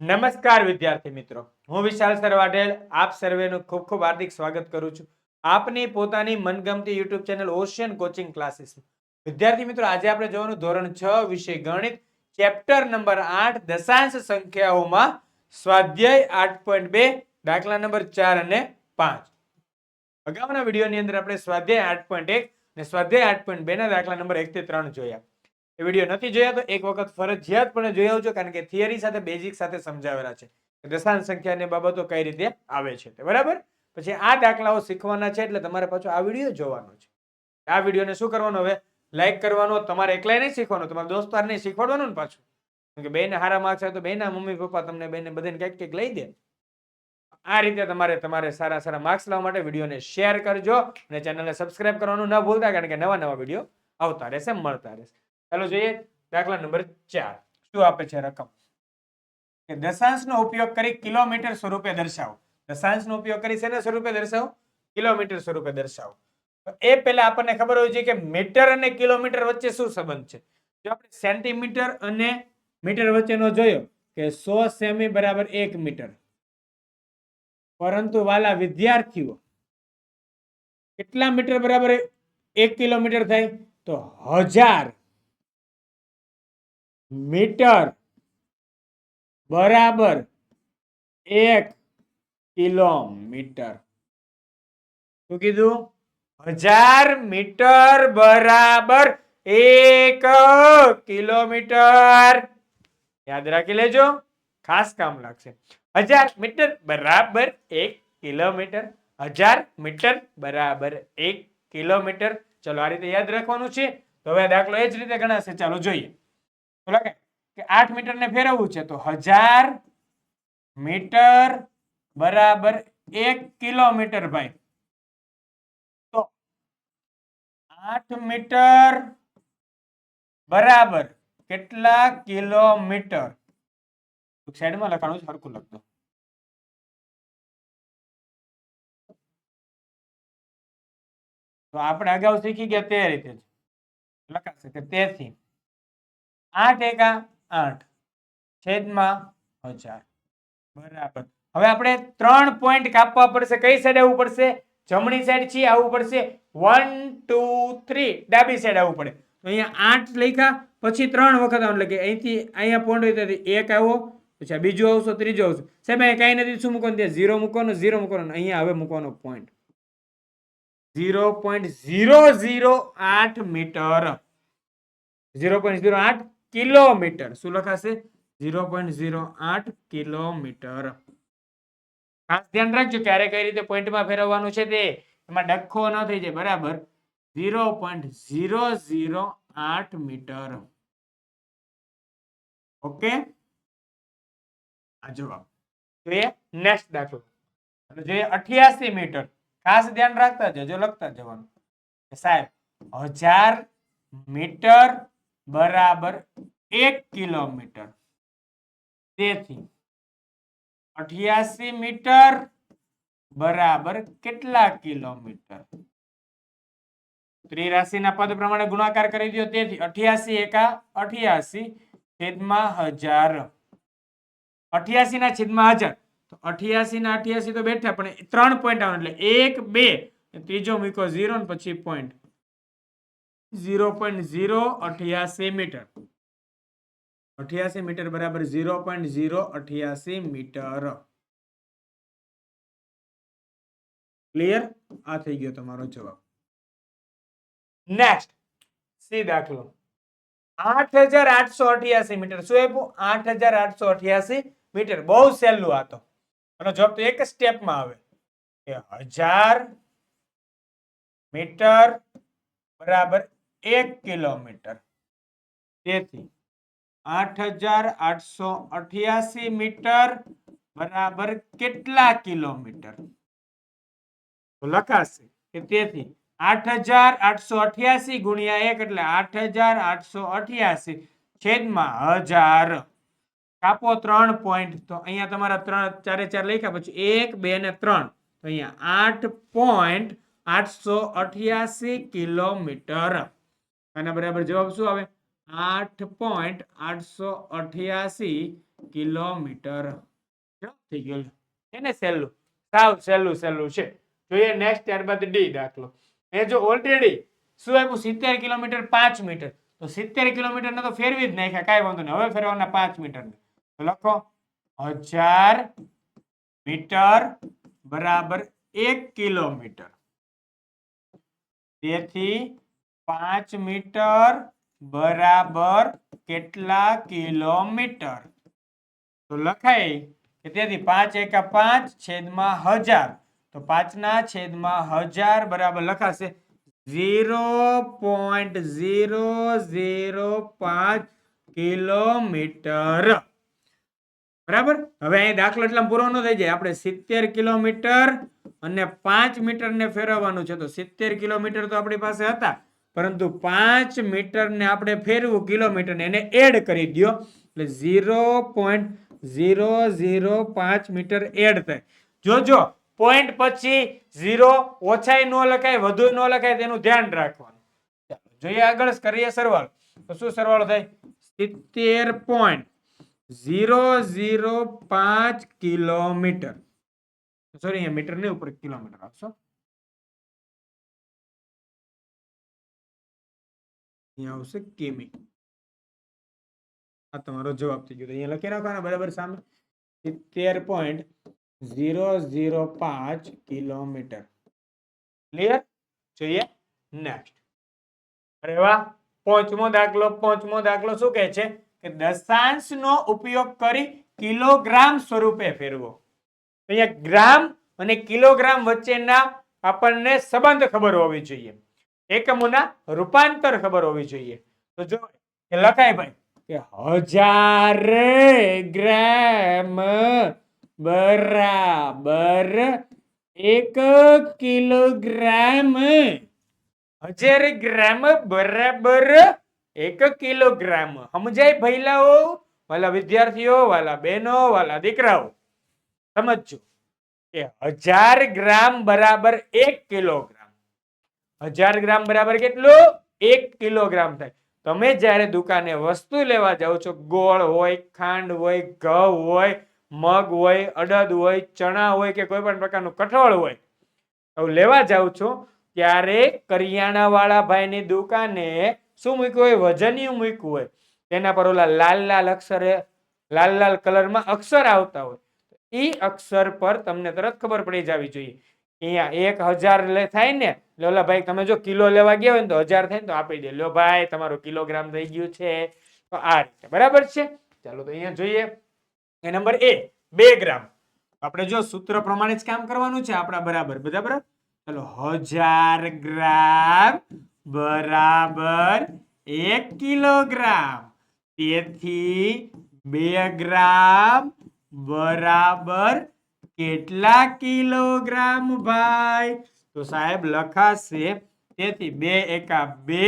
નમસ્કાર વિદ્યાર્થી મિત્રો. હું વિશાલ સર આપ સર્વેનું ખૂબ ખૂબ હાર્દિક સ્વાગત કરું છું. આપની પોતાની મનગમતી YouTube channel ocean coaching classes વિદ્યાર્થી મિત્રો, આજે આપણે જોવાનું ધોરણ છ વિષય ગણિત. ચેપ્ટર નંબર આઠ, દશાંશ સંખ્યાઓમાં સ્વાધ્યાય આઠ પોઈન્ટ બે, દાખલા નંબર ચાર અને પાંચ. અગાઉના વિડીયોની અંદર આપણે સ્વાધ્યાય આઠ પોઈન્ટ એક અને સ્વાધ્યાય આઠ પોઈન્ટ બે ના દાખલા નંબર એક થી ત્રણ જોયા. વીડિયો નથી જોયા તો એક વખત ફરજિયાતપણે જોઈ આવજો, કારણ કે થિયરી સાથે બેઝિક સાથે સમજાવેલા છે. દશાંશ સંખ્યાની બાબતો કઈ રીતે આવે છે બરાબર? પછી આ દાખલાઓ શીખવાના છે, એટલે તમારે પાછો આ વીડિયો જોવાનો છે. આ વિડીયોને શું કરવાનો હવે? લાઈક કરવાનો, તમારે એકલાય નહીં શીખવાનું, તમારા દોસ્તારને શીખવાડવાનું ને પાછું. કે બેને હારા માર્ક્સ આવે તો બેના મમ્મી પપ્પા તમને બેને બધાને કંઈક કંઈક લઈ દે. આ રીતે તમારે તમારે સારા સારા માર્ક્સ લાવવા માટે વિડીયોને શેર કરજો અને ચેનલને સબસ્ક્રાઈબ કરવાનું ન ભૂલતા, કારણ કે નવા નવા વીડિયો આવતા રહેશે, મળતા રહેશે. ચાલો જોઈએ દાખલા નંબર ચાર. શું આપે છે રકમ? કે દશાંશનો ઉપયોગ કરી કિલોમીટર સ્વરૂપે દર્શાવો. દશાંશનો ઉપયોગ કરી શેના સ્વરૂપે દર્શાવો? કિલોમીટર સ્વરૂપે દર્શાવો. તો એ પહેલા આપણને ખબર હોય છે કે મીટર અને કિલોમીટર વચ્ચે શું સંબંધ છે? જો આપણે સેન્ટીમીટર અને મીટર વચ્ચેનો જોયો કે સો સેમી બરાબર એક મીટર. પરંતુ વાલા વિદ્યાર્થીઓ, કેટલા મીટર બરાબર એક કિલોમીટર થાય? તો હજાર. મીટર બરાબર એક કિલોમીટર. શું કીધું? હજાર મીટર બરાબર એક કિલોમીટર. યાદ રાખી લેજો. ખાસ કામ લાગશે. હજાર મીટર બરાબર એક કિલોમીટર. હજાર મીટર બરાબર એક કિલોમીટર. ચલો, આ રીતે યાદ રાખવાનું છે. તો હવે દાખલો એ જ રીતે ગણાશે. ચાલો, જોઈએ. તો લખે કે આઠ મીટર ને ફેરવવું છે તો હજાર મીટર બરાબર એક કિલોમીટર ભાઈ. તો આઠ મીટર બરાબર કેટલા કિલોમીટર? સાઈડમાં લખાણું સરખું લખતો તો આપણે અગાઉ શીખી ગયા તે રીતે લખાશે કે તેથી. આઠ એકા આઠ. છેદમાં હજાર. બરાબર. હવે આપણે ત્રણ પોઈન્ટ કાપવા પડશે. કઈ સાઈડ આવવું પડશે? જમણી સાઈડ છે, આવવું પડશે. વન ટુ થ્રી ડાબી સાઈડ આવવું પડે. તો અહીંયા આઠ લખ્યા, પછી ત્રણ વખત આવું કે અહીંથી અહીંયા પોઈન્ટ હોય ત્યાંથી એક આવો, પછી આ બીજો આવશો, ત્રીજો આવશો. સાહેબ, અહીંયા કાંઈ નથી. શું મૂકવાનું? ત્યાં ઝીરો મૂકવાનો ઝીરો મૂકવાનો. અહીંયા હવે મૂકવાનો point zero point zero zero આઠ મીટર. ઝીરો પોઈન્ટ ઝીરો આઠ કિલોમીટર. શું લખાશે? ઝીરો પોઈન્ટ ઝીરો આઠ કિલોમીટર. ખાસ ધ્યાન રાખજો ક્યારે કઈ રીતે પોઈન્ટમાં ફેરવવાનું છે તે. એમાં ડખો ન થઈ જાય, બરાબર? ઝીરો પોઈન્ટ ઝીરો ઝીરો આઠ મીટર. ઓકે? આ જવાબ. જોઈએ નેક્સ્ટ દાખલો. જોઈએ, અઠ્યાસી મીટર. ખાસ ધ્યાન રાખતા જજો, લખતા જવાનું. સાહેબ, હજાર મીટર બરાબર એક કિલોમીટર. તેથી અઠ્યાસી મીટર બરાબર કેટલા કિલોમીટર? ત્રિરાશીના પદ પ્રમાણે ગુણાકાર કરી દો. તેથી અઠ્યાસી એકા અઠ્યાસી છેદમાં હજાર. અઠ્યાસી ના છેદમાં હજાર. તો અઠ્યાસી ના અઠ્યાસી તો બેઠા, પણ ત્રણ પોઈન્ટ આવે એટલે એક, બે, ત્રીજો મૂકો ઝીરો ને પછી પોઈન્ટ ઝીરો પોઈન્ટ ઝીરો અઠ્યાસી મીટર. અઠ્યાસી મીટર બરાબર ઝીરો પોઈન્ટ ઝીરો અઠ્યાસી મીટર. ક્લિયર આ થઈ ગયો તમારો જવાબ. નેક્સ્ટ સી દાખલો. આઠ હજાર આઠસો અઠ્યાસી મીટર. શું આપ્યું? આઠ હજાર આઠસો અઠ્યાસી મીટર. બહુ સહેલું આ તો. આનો જવાબ તો એક સ્ટેપમાં આવે. હજાર મીટર બરાબર એક કિલોમીટર તેથી આઠ હજાર આઠસો અઠ્યાસી મીટર બરાબર કેટલા કિલોમીટર? તો લખાશે કે તેથી આઠ હજાર આઠસો અઠ્યાસી ગુણ્યા એક એટલે આઠ હજાર આઠસો અઠ્યાસી છેદમાં હજાર. કાપો ત્રણ પોઈન્ટ તો અહીંયા તમારા ત્રણ, ચારે ચાર લખ્યા, પછી એક, બે ને ત્રણ. તો અહીંયા આઠ પોઈન્ટ આઠસો અઠ્યાસી કિલોમીટર. આના બરાબર જવાબ શું આવે? આઠ પોઈન્ટ આઠસો અઠ્યાસી કિલોમીટર. થઈ ગયું છે ને સહેલું. સાવ સહેલું સહેલું છે. જોઈએ નેક્સ્ટ ત્યારબાદ ડી દાખલો. એ જો ઓલરેડી શું આપ્યું? સિત્તેર કિલોમીટર પાંચ મીટર. તો સિત્તેર કિલોમીટર ને તો ફેરવી જ નાખ્યા. કાંઈ વાંધો નહીં. હવે ફેરવાના પાંચ મીટર તો લખો. હજાર મીટર બરાબર એક કિલોમીટર. તેથી પાંચ મીટર બરાબર કેટલા કિલોમીટર? તો લખાય કે તેથી પાંચ એકા પાંચ છેદમાં હજાર. તો પાંચના છેદમાં હજાર બરાબર લખાશે ઝીરો પોઈન્ટ ઝીરો ઝીરો પાંચ કિલોમીટર. બરાબર? હવે અહીં દાખલો એટલે પૂરો ન થઈ જાય. આપણે સિત્તેર કિલોમીટર અને પાંચ મીટર ને ફેરવવાનું છે. તો સિત્તેર કિલોમીટર તો આપણી પાસે હતા. પરંતુ પાંચ મીટરને આપણે ફેરવું કિલોમીટરને એને એડ કરી દો એટલે ઝીરો પોઈન્ટ ઝીરો ઝીરો પાંચ મીટર એડ થાય. જોજો, પોઈન્ટ પછી ઝીરો ઓછાઈ ન લખાય, વધુ ન લખાય તેનું ધ્યાન રાખવાનું. ચાલો, જોઈએ આગળ કરીએ સરવાળો. તો શું સરવાળો થાય? સિત્તેર પોઈન્ટ ઝીરો ઝીરો પાંચ કિલોમીટર. સોરી અહીંયા મીટર નહીં, ઉપર કિલોમીટર આપશો અહીંયા આવશે કિમી આ તમારો જવાબ થઈ ગયો. અહીંયા લખી નાખવાના બરાબર સામે. સિત્તેર પોઈન્ટ ઝીરો ઝીરો પાંચ કિલોમીટર. ક્લિયર જોઈએ. નેક્સ્ટ અરે વાહ! પાંચમો દાખલો પાંચમો દાખલો શું કહે છે? કે દશાંશનો ઉપયોગ કરી કિલોગ્રામ સ્વરૂપે ફેરવો. અહીંયા ગ્રામ અને કિલોગ્રામ વચ્ચેના આપણને સંબંધ ખબર હોવી જોઈએ. એકમોના રૂપાંતર ખબર હોવી જોઈએ. તો જો લખાય ભાઈ કે હજાર ગ્રામ બરાબર એક કિલોગ્રામ. હજાર ગ્રામ બરાબર એક કિલોગ્રામ. સમજાય ભૈલાઓ વાલા વિદ્યાર્થીઓ, વાલા બહેનો, વાલા દીકરાઓ. સમજજો. કે હજાર ગ્રામ બરાબર એક કિલોગ્રામ. હજાર ગ્રામ બરાબર કેટલું? એક કિલોગ્રામ થાય. તમે જ્યારે દુકાને વસ્તુ લેવા જાઓ છો, ગોળ હોય, ખાંડ હોય, ઘઉં હોય, મગ હોય, અડદ હોય, ચણા હોય કે કોઈ પણ પ્રકારનું કઠોળ હોય એવું લેવા જાઉં છો, ત્યારે કરિયાણા વાળા ભાઈની દુકાને શું મૂક્યું હોય? વજનિયું મૂક્યું હોય. તેના પર ઓલા લાલ લાલ અક્ષરે, લાલ લાલ કલરમાં અક્ષર આવતા હોય. એ અક્ષર પર તમને તરત ખબર પડી જવી જોઈએ. અહીંયા એક હજાર થાય ને લોલા ભાઈ, તમે જો કિલો લેવા ગયા હોય ને તો હજાર થાય ને તો આપી દે. લો ભાઈ, તમારું કિલોગ્રામ થઈ ગયું છે. તો આ રીતે, બરાબર છે? ચાલો તો અહીંયા જોઈએ. એ નંબર એ, બે ગ્રામ. આપણે જો સૂત્ર પ્રમાણે જ કામ કરવાનું છે આપણા બરાબર બરાબર? ચલો, હજાર ગ્રામ બરાબર એક કિલોગ્રામ. તેથી બે ગ્રામ બરાબર કેટલા કિલોગ્રામ ભાઈ? તો સાહેબ લખાશે, તેથી બે એકા બે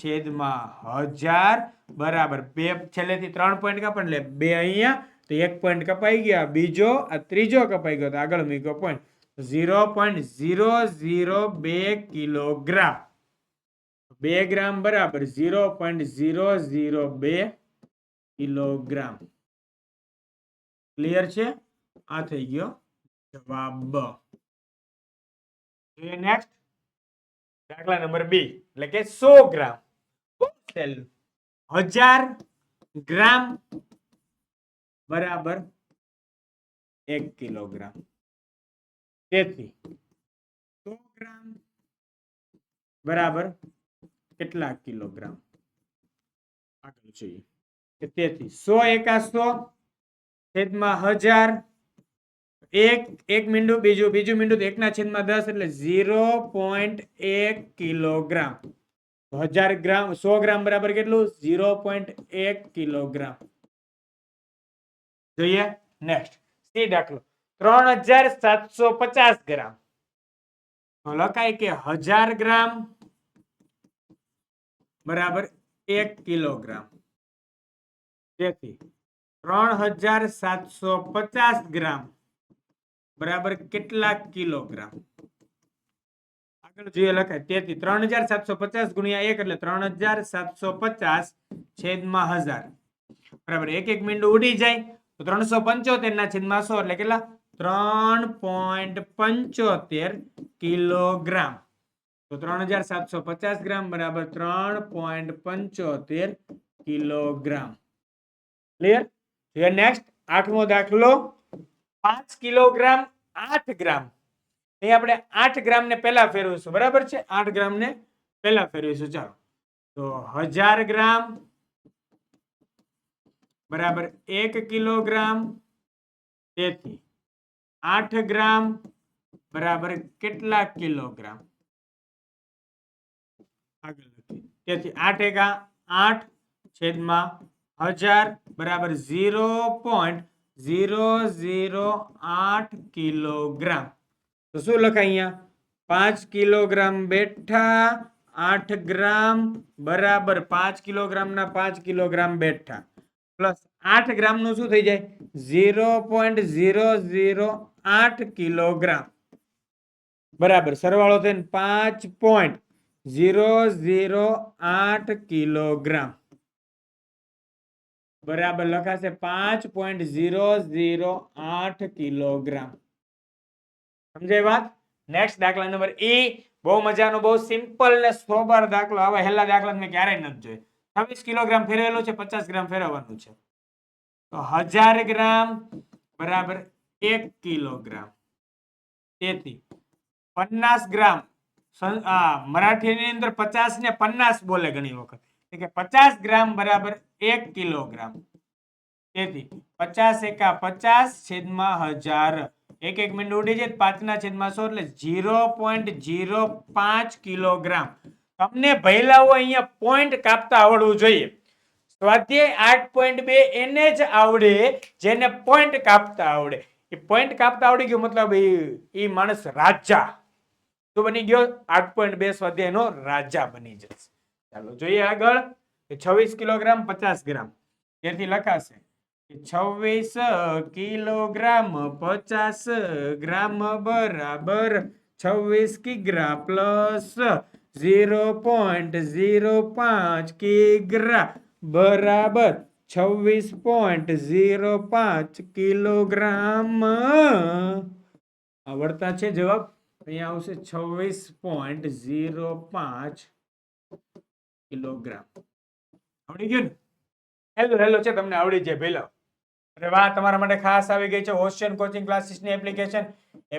છેદમાં હજાર બરાબર. બે છેલ્લેથી ત્રણ પોઈન્ટ કપાય એટલે બે અહીંયા, તો એક પોઈન્ટ કપાઈ ગયા. બીજો, આ ત્રીજો કપાઈ ગયો, તો આગળ મૂક્યો point zero point zero zero બે કિલોગ્રામ. બે ગ્રામ બરાબર, ઝીરો પોઈન્ટ ઝીરો ઝીરો બે કિલોગ્રામ. ક્લિયર છે? આ થઈ ગયો. જવાબ નેક્સ્ટ દાખલા નંબર બી એટલે કે સો ગ્રામ. હજાર ગ્રામ બરાબર એક કિલોગ્રામ. તેથી. સો ગ્રામ બરાબર કેટલા કિલોગ્રામ? આગળ જોઈએ. કે તેથી. સો એકા સો છેદમાં હજાર એક એક મીંડું, બીજું બીજું મીંડું તો એકના છેદમાં દસ એટલે ઝીરો પોઈન્ટ એક કિલોગ્રામ. હજાર ગ્રામ, સો ગ્રામ બરાબર કેટલું? ઝીરો પોઈન્ટ એક કિલોગ્રામ. જોઈએ નેક્સ્ટ સી દાખલો. ત્રણ હજાર સાતસો પચાસ ગ્રામ. તો લખાય કે હજાર ગ્રામ બરાબર એક કિલોગ્રામ. તેથી ત્રણ હજાર સાતસો પચાસ ગ્રામ બરાબર કેટલા કિલોગ્રામ? આગળ જોઈએ લખાય તેથી ત્રણ હજાર સાતસો પચાસ ગુણ્યા એક એટલે ત્રણ હજાર સાતસો પચાસ છેદમાં હજાર. બરાબર, એક એક મીંડું ઉડી જાય તો ત્રણસો પંચોતેર ના છેદમાં સો એટલે કેટલા? ત્રણ પોઈન્ટ પંચોતેર કિલોગ્રામ. તો ત્રણ હજાર સાતસો પચાસ ગ્રામ બરાબર ત્રણ પોઈન્ટ પંચોતેર કિલોગ્રામ. ક્લિયર નેક્સ્ટ આઠમો દાખલો પાંચ કિલોગ્રામ આઠ ગ્રામ. અહીં આપણે આઠ ગ્રામ ને પહેલા ફેરવીશું. બરાબર છે? આઠ ગ્રામ ને પહેલા ફેરવીશું. ચાલો. તો હજાર ગ્રામ, બરાબર, એક કિલોગ્રામ, તેથી આઠ ગ્રામ, બરાબર, કેટલા કિલોગ્રામ? આગળ લખી તેથી આઠ એકા આઠ છેદમાં હજાર, બરાબર, ઝીરો પોઈન્ટ ઝીરો ઝીરો આઠ કિલોગ્રામ તો શું લખાય અહીંયા પાંચ કિલોગ્રામ બેઠા આઠ ગ્રામ બરાબર પાંચ કિલોગ્રામના પાંચ કિલોગ્રામ બેઠા પ્લસ આઠ ગ્રામનું શું થઈ જાય ઝીરો પોઈન્ટ ઝીરો ઝીરો આઠ કિલોગ્રામ બરાબર સરવાળો થઈને પાંચ પોઈન્ટ ઝીરો ઝીરો આઠ કિલોગ્રામ બરાબર લખાશે પાંચ પોઈન્ટ ઝીરો ઝીરો આઠ કિલોગ્રામ. સમજાય વાત? નેક્સ્ટ દાખલા નંબર ઈ બહુ મજાનો, બહુ સિમ્પલ ને સોબર દાખલો. આવા હેલા દાખલા મેં ક્યારેય નથી જોઈએ છવ્વીસ કિલોગ્રામ ફેરવેલું છે, પચાસ ગ્રામ ફેરવવાનું છે. તો હજાર ગ્રામ બરાબર એક કિલોગ્રામ. તેથી પન્નાસ ગ્રામ મરાઠીની અંદર પચાસ ને પન્નાસ બોલે ઘણી વખત. કે પચાસ ગ્રામ બરાબર એક કિલોગ્રામ. તેથી પચાસ એકા પચાસ છેદમાં હજાર. એક એક મિનિટ ઉડી જાય પાંચના છેદમાં સો એટલે ઝીરો પોઈન્ટ ઝીરો પાંચ કિલોગ્રામ. તમને ભૈલાઓ અહીંયા પોઈન્ટ કાપતા આવડવું જોઈએ. સ્વાધ્યાય આઠ પોઈન્ટ બે એને જ આવડે જેને પોઈન્ટ કાપતા આવડે. એ પોઈન્ટ કાપતા આવડી ગયું મતલબ એ એ માણસ રાજા. શું બની ગયો આઠ પોઈન્ટ બે સ્વાધ્યાયનો રાજા બની જશે. ચાલો જોઈએ આગળ. છવ્વીસ કિલોગ્રામ પચાસ ગ્રામ. તેથી લખાશે છવ્વીસ કિલોગ્રામ પચાસ ગ્રામ બરાબર છવ્વીસ કિગ્રા પ્લસ ઝીરો પોઈન્ટ ઝીરો પાંચ કિગ્રા બરાબર છવ્વીસ પોઈન્ટ ઝીરો પાંચ કિલોગ્રામ. આવડતા છે જવાબ? અહીંયા આવશે છવ્વીસ પોઈન્ટ ઝીરો પાંચ કિલોગ્રામ. આવડી ગયું ને? હેલો હેલો છે, તમને આવડી જાય ભેલો અરે વાહ, તમારા માટે ખાસ આવી ગઈ છે ઓશિયન કોચિંગ ક્લાસીસની એપ્લિકેશન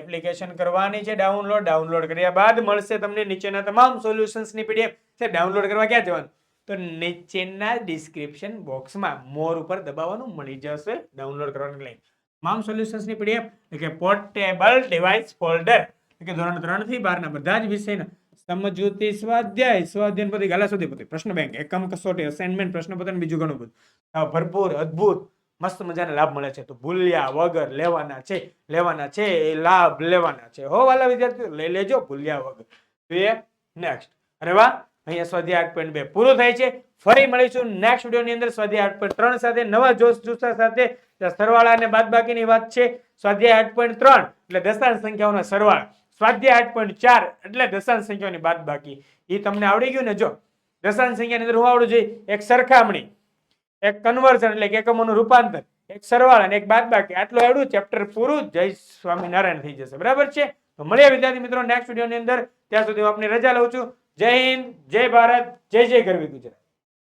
એપ્લિકેશન કરવાની છે ડાઉનલોડ ડાઉનલોડ કર્યા બાદ મળશે તમને નીચેના તમામ સોલ્યુશન્સની પીડીએફ છે ડાઉનલોડ કરવા ક્યાં જવાનું? તો નીચેના ડિસ્ક્રિપ્શન બોક્સમાં મોર ઉપર દબાવવાનું મળી જશે ડાઉનલોડ કરવાની લિંક તમામ સોલ્યુશન્સની પીડીએફ એટલે કે પોર્ટેબલ ડિવાઇસ ફોલ્ડર એટલે કે ધોરણ ત્રણથી બારના બધા જ વિષયના સમજૂતી સ્વાધ્યાય. સ્વાધ્યાય પતિ ગાલા સુધી પતિ. પ્રશ્ન બેંક એકમ કસોટી અસાઇનમેન્ટ પ્રશ્નપત્ર અને બીજું ઘણું બધું. ભરપૂર, અદ્ભુત, મસ્ત મજાના લાભ મળે છે. તો ભૂલ્યા વગર લેવાના છે લેવાના છે, એ લાભ લેવાના છે. હો વાલા વિદ્યાર્થીઓ, લઈ લેજો ભૂલ્યા વગર. જોઈએ નેક્સ્ટ અરે વાહ, અહીંયા સ્વાધ્યાય આઠ પોઈન્ટ બે પૂરું થાય છે. ફરી મળીશું નેક્સ્ટ વિડીયોની અંદર સ્વાધ્યાય આઠ પોઈન્ટ ત્રણ સાથે, નવા જોશ જુસ્સા સાથે. સરવાળા અને બાદબાકીની વાત છે. સ્વાધ્યાય આઠ પોઈન્ટ ત્રણ, એટલે દશાંશ સંખ્યાઓના સરવાળા. સ્વાધ્યાય આઠ પોઈન્ટ ચાર એટલે દશાંશ બાદ બાકી. એ તમને આવડી ગયું ને? જો, દશાંશ સંખ્યાની અંદર હું આવડું જોઈએ? એક સરખામણી, એક કન્વર્ઝન એટલે કે એકમોનું રૂપાંતર, એક સરવાળા અને એક બાદ બાકી. આટલું આવડું ચેપ્ટર પૂરું, જય સ્વામિનારાયણ થઈ જશે. બરાબર છે? તો મળીએ વિદ્યાર્થી મિત્રો નેક્સ્ટ વિડીયોની અંદર. ત્યાં સુધી હું આપની રજા લઉં છું. જય હિન્દ, જય ભારત, જય જય ગરવી ગુજરાત.